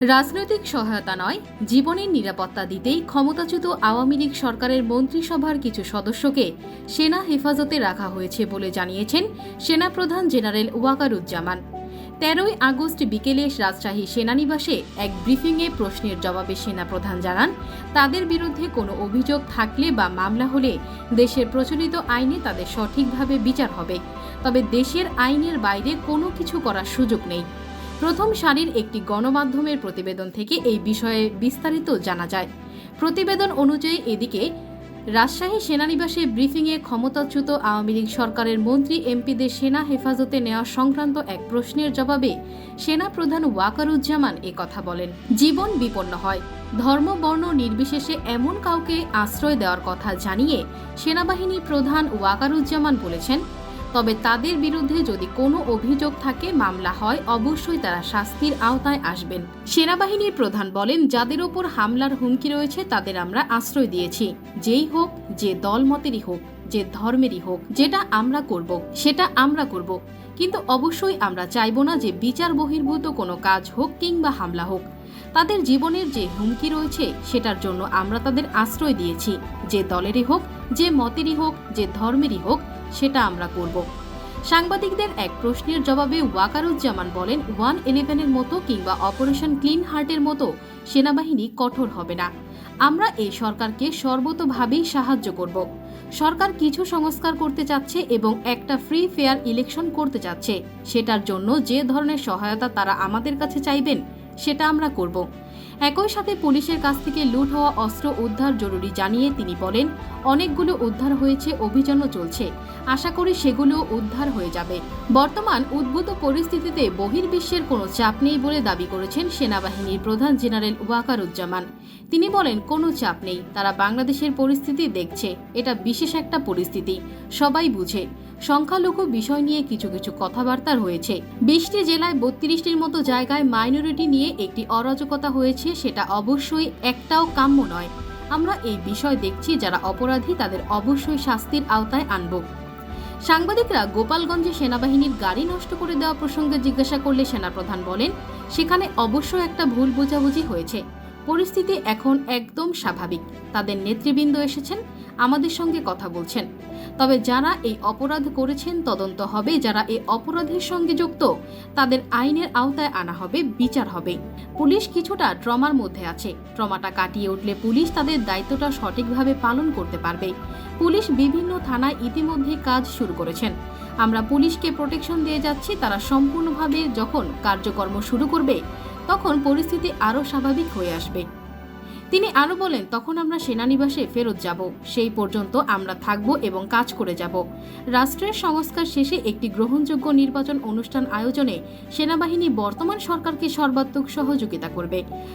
রাজনৈতিক সহায়তা নয়, জীবনের নিরাপত্তা দিতেই ক্ষমতাচ্যুত আওয়ামী লীগ সরকারের মন্ত্রিসভার কিছু সদস্যকে সেনা হেফাজতে রাখা হয়েছে বলে জানিয়েছেন সেনাপ্রধান জেনারেল ওয়াকারুজ্জামান। তেরোই আগস্ট বিকেলে রাজশাহী সেনানিবাসে এক ব্রিফিংয়ে প্রশ্নের জবাবে সেনাপ্রধান জানান, তাদের বিরুদ্ধে কোনো অভিযোগ থাকলে বা মামলা হলে দেশের প্রচলিত আইনে তাদের সঠিকভাবে বিচার হবে, তবে দেশের আইনের বাইরে কোনো কিছু করার সুযোগ নেই। প্রথম সারির একটি গণমাধ্যমের প্রতিবেদন থেকে এই বিষয়ে বিস্তারিত জানা যায়। প্রতিবেদন অনুযায়ী এদিকে, রাজশাহী সেনানিবাসে ব্রিফিংয়ে ক্ষমতাচ্যুত আওয়ামী লীগ সরকারের মন্ত্রী এমপিদের সেনা হেফাজতে নেওয়া সংক্রান্ত এক প্রশ্নের জবাবে সেনা প্রধান ওয়াকারুজ্জামান এ কথা বলেন। জীবন বিপন্ন হয়। ধর্ম, বর্ণ নির্বিশেষে এমন কাউকে আশ্রয় দেওয়ার কথা জানিয়ে সেনাবাহিনী প্রধান ওয়াকারুজ্জামান বলেছেন তবে তাদের বিরুদ্ধে যদি কোনো অভিযোগ থাকে, মামলা হয়, অবশ্যই তারা শাস্তির আওতায় আসবেন। সেনাবাহিনীর প্রধান বলেন, যাদের ওপর হামলার হুমকি রয়েছে, তাদের আমরা আশ্রয় দিয়েছি। যেই হোক, যে দলমতেরই হোক, যে ধর্মেরই হোক, যেটা আমরা করব, সেটা আমরা করব। কিন্তু অবশ্যই আমরা চাইব না যে বিচার বহির্ভূত কোনো কাজ হোক কিংবা হামলা হোক। তাদের জীবনের যে হুমকি রয়েছে, সেটার জন্য আমরা তাদের আশ্রয় দিয়েছি। যে দলেরই হোক, যে মতেরই হোক, যে ধর্মেরই হোক সেটা আমরা করব। সাংবাদিকদের এক প্রশ্নের জবাবে ওয়াকারুজ্জামান বলেন, ওয়ান ইলেভেনের মতো কিংবা অপারেশন ক্লিন হার্টের মতো সেনাবাহিনী কঠোর হবে না। আমরা এই সরকারকে সর্বতোভাবেই সাহায্য করব। সরকার কিছু সংস্কার করতে চাচ্ছে এবং একটা ফ্রি ফেয়ার ইলেকশন করতে চাচ্ছে। সেটার জন্য যে ধরনের সহায়তা তারা আমাদের কাছে চাইবেন, সেটা আমরা করব। একই সাথে পুলিশের কাছ থেকে লুট হওয়া অস্ত্র উদ্ধার জরুরি জানিয়ে তিনি বলেন, অনেকগুলো উদ্ধার হয়েছে, অভিযানও চলছে। আশা করি সেগুলো উদ্ধার হয়ে যাবে। বর্তমান উদ্ভূত পরিস্থিতিতে বহির্বিশ্বের কোনো চাপ নেই বলে দাবি করেছেন সেনাবাহিনীর প্রধান জেনারেল ওয়াকারুজ্জামান। তিনি বলেন, কোনো চাপ নেই। তারা বাংলাদেশের পরিস্থিতি দেখছে। এটা বিশেষ একটা পরিস্থিতি। সবাই বুঝে। সংখ্যালঘু বিষয় নিয়ে কিছু কিছু কথাবার্তা হয়েছে বিশটি জেলায় বত্রিশটির মতো জায়গায় মাইনরিটি নিয়ে একটি অরাজকতা হয়েছে, সেটা অবশ্যই একটাও কাম্য নয়। আমরা এই বিষয় দেখছি, যারা অপরাধী তাদের অবশ্যই শাস্তির আওতায় আনব। সাংবাদিকরা গোপালগঞ্জে সেনাবাহিনীর গাড়ি নষ্ট করে দেওয়া প্রসঙ্গে জিজ্ঞাসা করলে সেনাপ্রধান বলেন, সেখানে অবশ্য একটা ভুল বোঝাবুঝি হয়েছে। পরিস্থিতি এখন একদম স্বাভাবিক। তাদের নেতৃবৃন্দ এসেছেন, আমাদের সঙ্গে কথা বলছেন। তবে যারা এই অপরাধ করেছেন, তদন্ত হবে। যারা এই অপরাধের সঙ্গে যুক্ত, তাদের আইনের আওতায় আনা হবে, বিচার হবে। পুলিশ কিছুটা ট্রমার মধ্যে আছে। ট্রমাটা কাটিয়ে উঠলে পুলিশ তাদের দায়িত্বটা সঠিকভাবে পালন করতে পারবে। পুলিশ বিভিন্ন থানায় ইতিমধ্যে কাজ শুরু করেছেন। আমরা পুলিশকে প্রোটেকশন দিয়ে যাচ্ছি। তারা সম্পূর্ণভাবে যখন কার্যকর্ম শুরু করবে তখন পরিস্থিতি আরও স্বাভাবিক হয়ে আসবে। তিনি আরও বলেন, তখন আমরা সেনানিবাসে ফেরত যাব। সেই পর্যন্ত আমরা থাকব এবং কাজ করে যাব। রাষ্ট্রের সংস্কার শেষে একটি গ্রহণযোগ্য নির্বাচন অনুষ্ঠান আয়োজনে সেনাবাহিনী বর্তমান সরকারকে সর্বাত্মক সহযোগিতা করবে।